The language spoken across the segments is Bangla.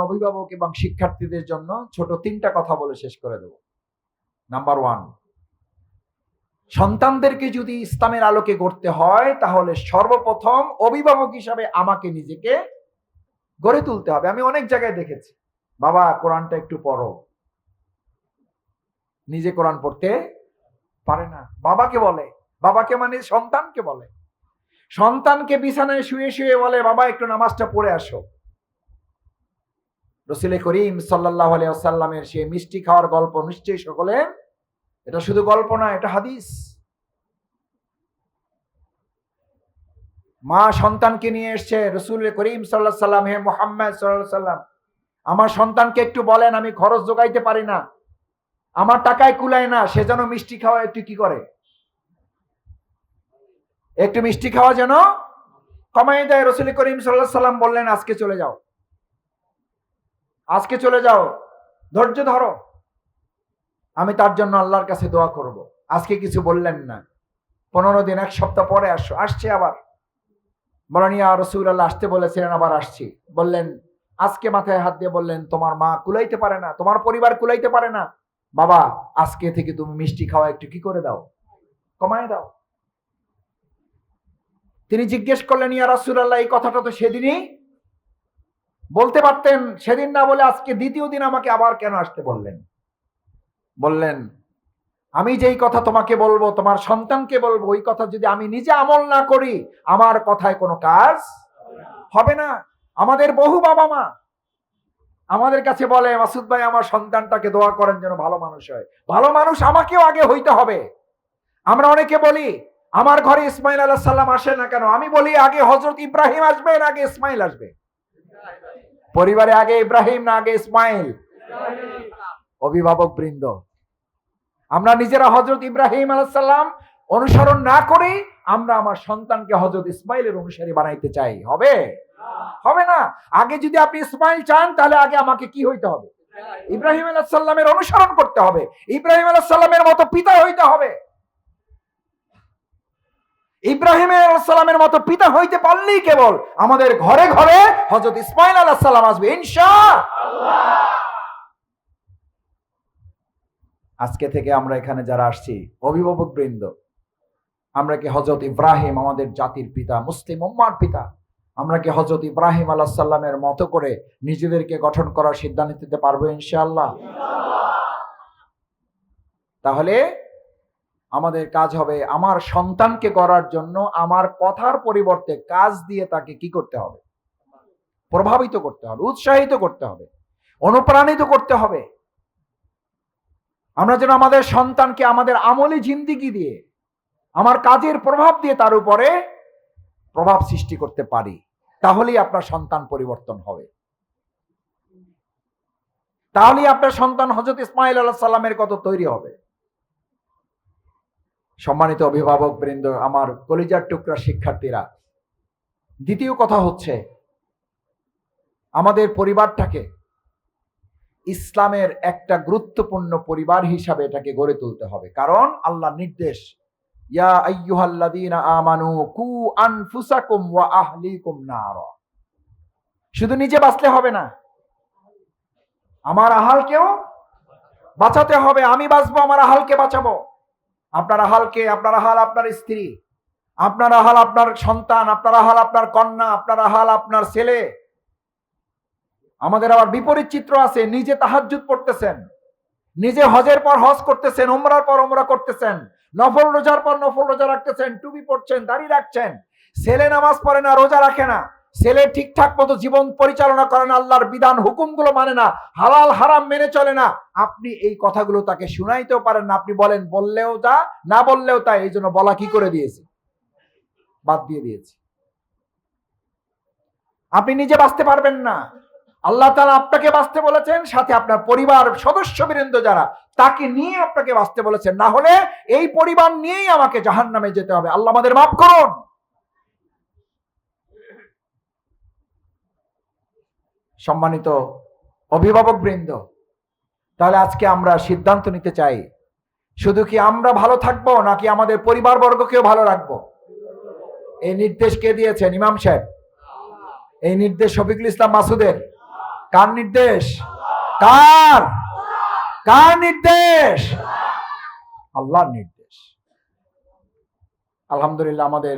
অভিভাবক এবং শিক্ষার্থীদের জন্য ছোট তিনটা কথা বলে শেষ করে দেব। নাম্বার ওয়ান সন্তানদেরকে যদি ইসলামের আলোকে গড়তে হয়, তাহলে সর্বপ্রথম অভিভাবক হিসাবে আমাকে নিজেকে গড়ে তুলতে হবে। আমি অনেক জায়গায় দেখেছি। বাবা, কোরআনটা একটু পড়ো। নিজে কোরআন পড়তে পারে না। বাবাকে বলে। বাবাকে মানে সন্তানকে বলে। সন্তানকে বিছানায় শুয়ে শুয়ে বলে, বাবা, একটু নামাজটা পড়ে আসো। রসিল করিম সাল্লাহ আলিয়াল্লামের সে মিষ্টি খাওয়ার গল্প নিশ্চয়ই সকলে, এটা শুধু গল্প না, এটা হাদিস। মা সন্তানকে নিয়ে এসছে রসুল করিম সাল্লাহ সাল্লাম হে মোহাম্মদ সাল্লাহ সাল্লাম আমার সন্তানকে একটু বলেন, আমি খরচ যোগাইতে পারি না, আমার টাকায় কুলায় না, সে যেন মিষ্টি খাওয়া একটু কি করে? একটু মিষ্টি খাওয়া যেন কমাই দেয়, রসুল করিম সাল্লাহ সাল্লাম বললেন, আজকে চলে যাও। আজকে চলে যাও। ধৈর্য ধরো। আমি তার জন্য আল্লাহর কাছে দোয়া করব। আজকে কিছু বললেন না। পনেরো দিন, এক সপ্তাহ পরে আসো। আসছে আবার। বলনিয়া রসুল আল্লাহ আসতে বলেছিলেন, আবার আসছি। বললেন, আজকে মাথায় হাত দিয়ে বললেন, তোমার মা কুলাইতে পারে না, তোমার পরিবার কুলাইতে পারে না। বাবা, আজকে থেকে তুমি মিষ্টি খাওয়া একটু কি করে দাও? কমায় দাও। তিনি জিজ্ঞেস করলেন, ইয়া রাসুল আল্লাহ এই কথাটা তো সেদিনই বলতে পারতেন, সেদিন না বলে আজকে দ্বিতীয় দিন আমাকে আবার কেন আসতে বললেন? বললেন, আমি যেই কথা তোমাকে বলব, তোমার সন্তানকে বলব, ওই কথা যদি আমি নিজে আমল না করি, আমার কথায় কোনো কাজ হবে না। আমাদের বহু বাবা মা আমাদের কাছে বলে, মাসুদ ভাই, আমার সন্তানটাকে দোয়া করেন যেন ভালো মানুষ হয়। ভালো মানুষ আমাকেও আগে হইতে হবে। আমরা অনেকে বলি, আমার ঘরে ইসমাইল আল্লাহ সাল্লাম আসে না কেন? আমি বলি, আগে হজরত ইব্রাহিম আসবে না আগে ইসমাইল আসবে। পরিবারে আগে ইব্রাহিম না আগে ইসমাইল? অভিভাবক বৃন্দ, আমরা নিজেরা হজরত ইব্রাহিম আলাহাল্লাম অনুসরণ না করে, আমরা আমার সন্তানকে হজরত ইসমাইলের অনুসারী বানাইতে চাই। হবে? হবে না। আগে যদি আপনি ইসমাইল চান, তাহলে আগে আমাকে কি হইতে হবে? ইব্রাহিম আলাহাল্লামের অনুসরণ করতে হবে। ইব্রাহিম আলাহাল্লামের মতো পিতা হইতে হবে। ইব্রাহিম আলাহাল্লামের মতো পিতা হইতে পারলেই কেবল আমাদের ঘরে ঘরে হজরত ইসমাইল আলাহ সাল্লাম আসবে ইনশা আজকে থেকে আমরা এখানে যারা আসছি, অভিভাবক বৃন্দ, আমরা কি হজরত ইব্রাহিম আমাদের জাতির পিতা, মুসলিম উম্মার পিতা? আমরা কি হজরত ইব্রাহিম আলাহ সাল্লামের মতো করে নিজেদেরকে গঠন করার সিদ্ধান্ত নিতে পারব, ইনশাআল্লাহ? তাহলে আমাদের কাজ হবে আমার সন্তানকে করার জন্য, আমার কথার পরিবর্তে কাজ দিয়ে তাকে কি করতে হবে? প্রভাবিত করতে হবে, উৎসাহিত করতে হবে, অনুপ্রাণিত করতে হবে। আমরা যেন আমাদের সন্তানকে আমাদের আমলি জিন্দিগি দিয়ে, আমার কাজের প্রভাব দিয়ে তার উপরে প্রভাব সৃষ্টি করতে পারি, তাহলেই আপনার সন্তান পরিবর্তন হবে। তাহলেই আপনার সন্তান হজরত ইসমাইল আল্লাহ সাল্লামের কত তৈরি হবে। সম্মানিত অভিভাবক বৃন্দ, আমার কলিজার টুকরা শিক্ষার্থীরা, দ্বিতীয় কথা হচ্ছে, আমাদের পরিবারটাকে ইসলামের একটা গুরুত্বপূর্ণ পরিবার হিসাবে এটাকে গড়ে তুলতে হবে। কারণ আল্লাহ নির্দেশ, ইয়া কু শুধু নিজে বাঁচলে হবে না, আমার আহালকেও বাঁচাতে হবে, আমি বাঁচবো, আমার আহালকে বাঁচাবো। আপনার আহালকে আপনার আহাল আপনার স্ত্রী। আপনার আহাল আপনার সন্তান। আপনার আহাল আপনার কন্যা। আপনার আহাল আপনার ছেলে। আমাদের আবার বিপরীত চিত্র আছে। নিজে তাহাজ্জুদ পড়তেছেন। নিজে হজের পর হজ করতেছেন ওমরার পর ওমরা করতেছেন, নফল রোজার পর নফল রোজা রাখতেছেন, টুপি পড়ছেন দাড়ি রাখছেন। ছেলে নামাজ পড়ে না, রোজা রাখে না। ছেলে ঠিকঠাক মতো জীবন পরিচালনা করে না, আল্লাহর বিধান, হুকুমগুলো মানে না, হালাল, হারাম মেনে চলে না। আপনি এই কথাগুলো তাকে শুনাইতেও পারেন না, আপনি বলেন, বললেও তা না বললেও তা এই জন্য বলা কি করে দিয়েছে? বাদ দিয়ে দিয়েছে। আপনি নিজে বাঁচতে পারবেন না। আল্লাহ তালা আপনাকে বাঁচতে বলেছেন, সাথে আপনার পরিবার, সদস্য বৃন্দ যারা, তাকে নিয়ে আপনাকে বাঁচতে বলেছেন। না হলে এই পরিবার নিয়েই আমাকে জাহান নামে যেতে হবে। আল্লাহ আমাদের মাফ করুন। সম্মানিত অভিভাবক বৃন্দ তাহলে আজকে আমরা সিদ্ধান্ত নিতে চাই, শুধু কি আমরা ভালো থাকব নাকি আমাদের পরিবার বর্গকেও ভালো রাখব? এই নির্দেশ কে দিয়েছেন? ইমাম সাহেব। এই নির্দেশ শফিকুল ইসলাম মাসুদের। কার নির্দেশ? কার? কার নির্দেশ? আল্লাহর নির্দেশ। আলহামদুলিল্লাহ আমাদের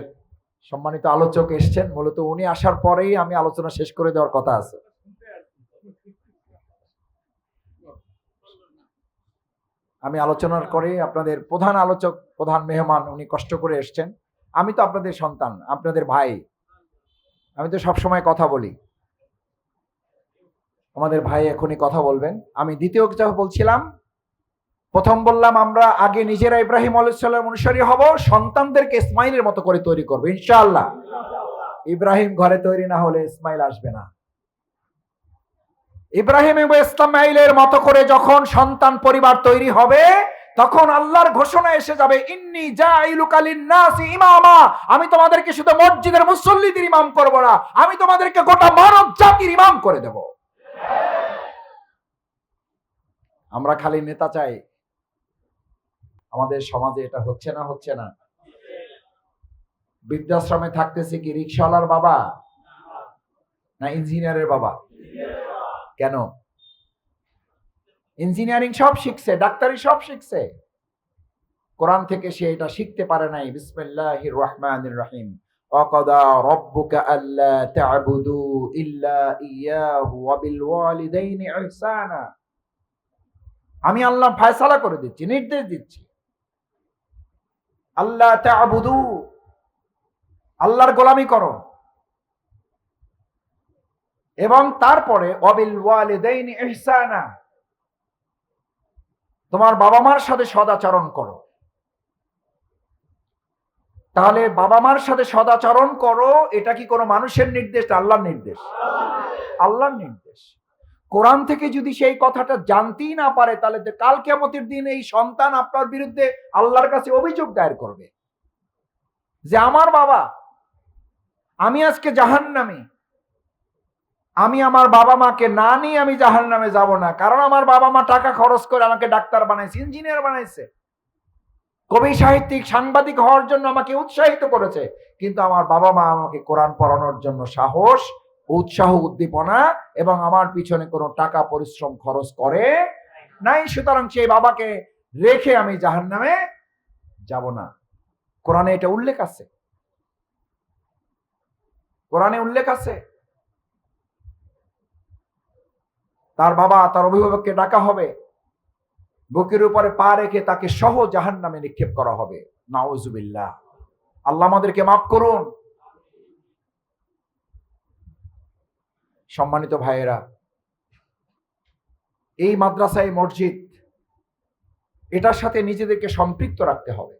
সম্মানিত আলোচক এসছেন। মূলত উনি আসার পরেই আমি আলোচনা শেষ করে দেওয়ার কথা আছে। আমি আলোচনার করে আপনাদের প্রধান আলোচক, প্রধান মেহমান উনি কষ্ট করে এসছেন। আমি তো আপনাদের সন্তান, আপনাদের ভাই। আমি তো সবসময় কথা বলি। আমাদের ভাই এখনই কথা বলবেন। আমি দ্বিতীয় কথা বলছিলাম, প্রথম বললাম আমরা আগে নিজেরা ইব্রাহিম আলাইসাল্লাম অনুসারী হব, সন্তানদেরকে ইসমাইলের মতো করে তৈরি করব, ইনশাআল্লাহ। ইব্রাহিম ঘরে তৈরি না হলে ইসমাইল আসবে না। ইব্রাহিম ইসমাইলের মতো করে যখন সন্তান পরিবার তৈরি হবে, তখন আল্লাহর ঘোষণা এসে যাবে, ইন্নি নাসি ইমামা। আমি তোমাদেরকে শুধু মসজিদের মুসল্লিদের ইমাম করব না, আমি তোমাদেরকে গোটা মানব জাতির ইমাম করে দেব। আমরা খালি নেতা চাই। আমাদের সমাজে এটা হচ্ছে না হচ্ছে না। বৃদ্ধাশ্রমে থাকতেছে কি রিক্সাওয়ালার বাবা না ইঞ্জিনিয়ারের বাবা? কেন? ইঞ্জিনিয়ারিং সব শিখছে, ডাক্তারি সব শিখছে। কোরআন থেকে সে এটা শিখতে পারে নাই। বিসমিল্লাহ রহমান রাহিম। অকদা রব্বুকা আল্লা তা'বুদু ইল্লা ইয়াহু ওয়া বিল ওয়ালিদাইনি ইহসানা। আমি আল্লাহ ফায়সালা করে দিচ্ছি, নির্দেশ দিচ্ছি। আল্লাহ তা'বুদু, আল্লাহর গোলামি করো। এবং তারপরে অবিল ওয়ালিদাইনি ইহসানা তোমার বাবা মার সাথে সদাচরণ করো। তাহলে বাবা মার সাথে সদাচরণ করো, এটা কি কোনো মানুষের নির্দেশ আল্লাহর নির্দেশ? আল্লাহর নির্দেশ। কোরআন থেকে যদি সেই কথাটা জানতেই না পারে, তাহলে কাল কেমতের দিন এই সন্তান আপনার বিরুদ্ধে আল্লাহর কাছে অভিযোগ দায়ের করবে। যে আমার বাবা, আমি আজকে জাহান্নামী আমি আমার বাবা মাকে না নিয়ে আমি জাহান নামে যাব না, কারণ আমার বাবা মা টাকা খরচ করে আমাকে ডাক্তার বানাইছে, ইঞ্জিনিয়ার বানাইছে। কবি, সাহিত্যিক, সাংবাদিক হওয়ার জন্য আমাকে উৎসাহিত করেছে, কিন্তু আমার বাবা মা আমাকে কোরআন পড়ানোর জন্য সাহস, উৎসাহ, উদ্দীপনা এবং আমার পিছনে কোনো টাকা পরিশ্রম খরচ করে নাই, সুতরাং সেই বাবাকে রেখে আমি জাহান নামে যাব না। কোরআনে এটা উল্লেখ আছে। কোরআনে উল্লেখ আছে? তার বাবা তার অভিভাবককে ডাকা হবে। বুকের উপরে পা রেখে তাকে সহ জাহান নামে নিক্ষেপ করা হবে। নাওজুবিল্লাহ আল্লাহ আমাদেরকে মাফ করুন। সম্মানিত ভাইয়েরা, এই মাদ্রাসা এই মসজিদ, এটার সাথে নিজেদেরকে সম্পৃক্ত রাখতে হবে।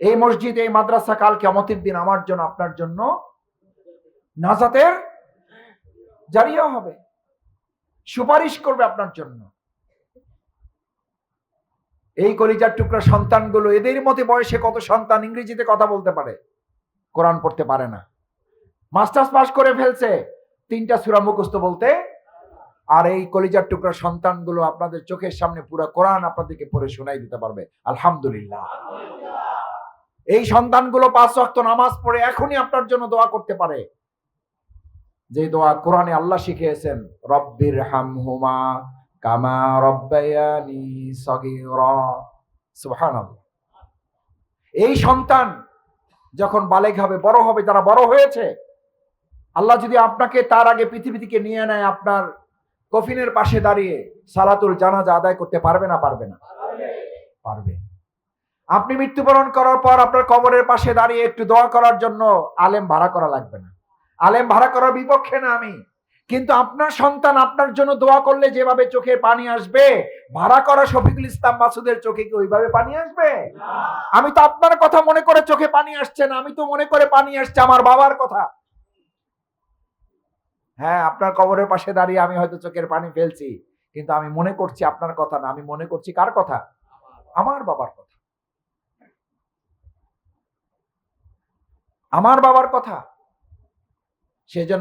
এই মসজিদ, এই মাদ্রাসা কাল কেমতের দিন আমার জন্য, আপনার জন্য নাজাতের জারিয়া হবে। সুপারিশ করবে আপনার জন্য। এই কলিজার টুকরা সন্তানগুলো এদের মতে বয়সে কত সন্তান ইংরেজিতে কথা বলতে পারে? কোরআন পড়তে পারে না। মাস্টার্স পাস করে ফেলছে। তিনটা সুরা মুখস্থ বলতে। আর এই কলিজার টুকরা সন্তানগুলো আপনাদের চোখের সামনে পুরো কোরআন আপনাদেরকে পড়ে শোনাই দিতে পারবে। আলহামদুলিল্লাহ। এই সন্তানগুলো পাঁচ ওয়াক্ত নামাজ পড়ে এখনই আপনার জন্য দোয়া করতে পারে। যে দোয়া কোরআনে আল্লাহ শিখিয়েছেন, রব্বির হামহুমা কামা রব্বায়ানি সগীরা। সুবহানাল্লাহ। এই সন্তান যখন বালেগ হবে, বড় হবে, যারা বড় হয়েছে, আল্লাহ যদি আপনাকে তার আগে পৃথিবী থেকে নিয়ে নেয় আপনার কফিনের পাশে দাঁড়িয়ে, সালাতুল জানাজা আদায় করতে পারবে না পারবে না? পারবে। আপনি মৃত্যুবরণ করার পর আপনার কবরের পাশে দাঁড়িয়ে একটু দোয়া করার জন্য আলেম ভাড়া করা লাগবে না। আলেম ভাড়া করার বিপক্ষে না আমি। কিন্তু আপনার সন্তান আপনার জন্য দোয়া করলে যেভাবে চোখে পানি আসবে, ভাড়া করা শফিকুল ইসলাম মাসুদের চোখে কি ওইভাবে পানি আসবে? আমি তো আপনার কথা মনে করে চোখে পানি আসছে না, আমি তো মনে করে পানি আসছে, আমার বাবার কথা। হ্যাঁ আপনার কবরের পাশে দাঁড়িয়ে আমি হয়তো চোখের পানি ফেলছি, কিন্তু আমি মনে করছি আপনার কথা না, আমি মনে করছি কার কথা? আমার বাবার কথা। আমার বাবার কথা। সেজন্য